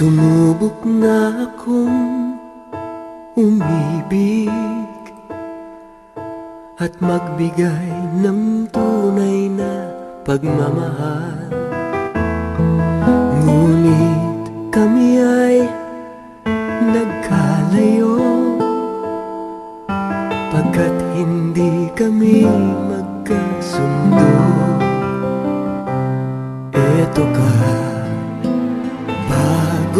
Sumubok na akong umibig At magbigay ng tunay na pagmamahal. Ngunit kami ay nagkalayo Pagkat hindi kami magkasundo. Eto ka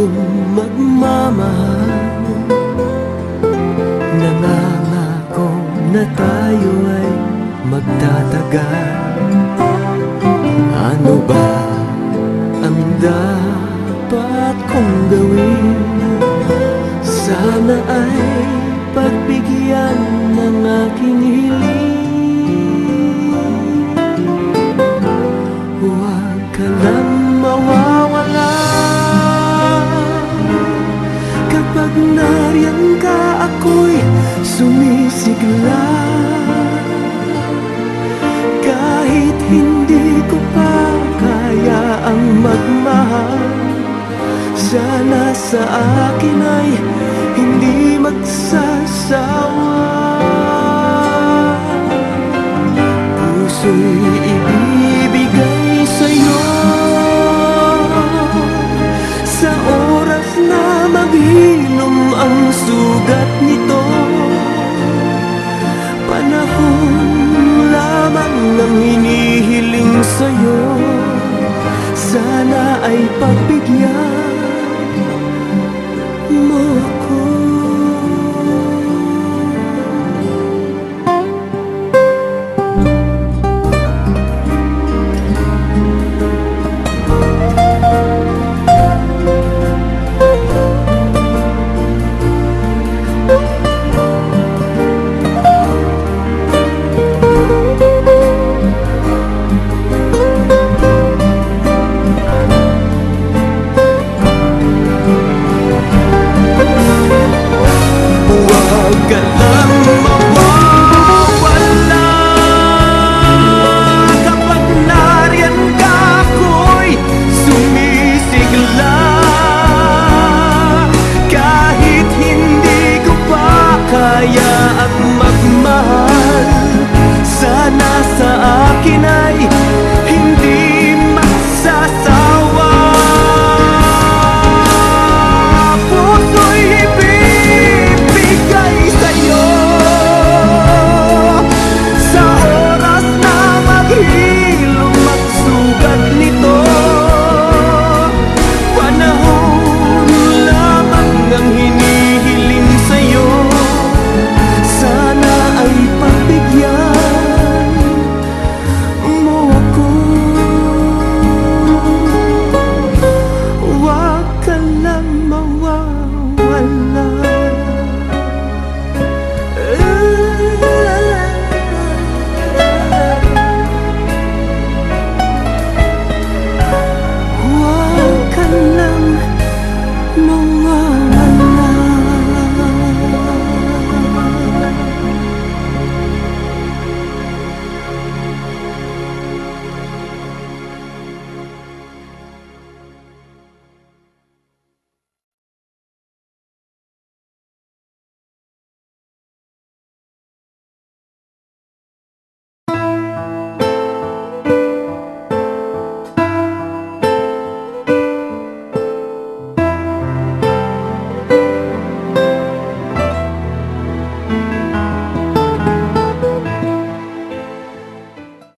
Bagong magmamahal Nangangako na tayo ay magtatagal. Ano ba ang dapat kong gawin? Sana ay pagbigyan ng aking hiling. Huwag ka lang mawawala Pag nariyan ka ako'y sumisigla. Kahit hindi ko pa kaya ang magmahal Sana sa akin ay hindi magsasawa. Puso'y Sana ay pagbigyan mo Yeah.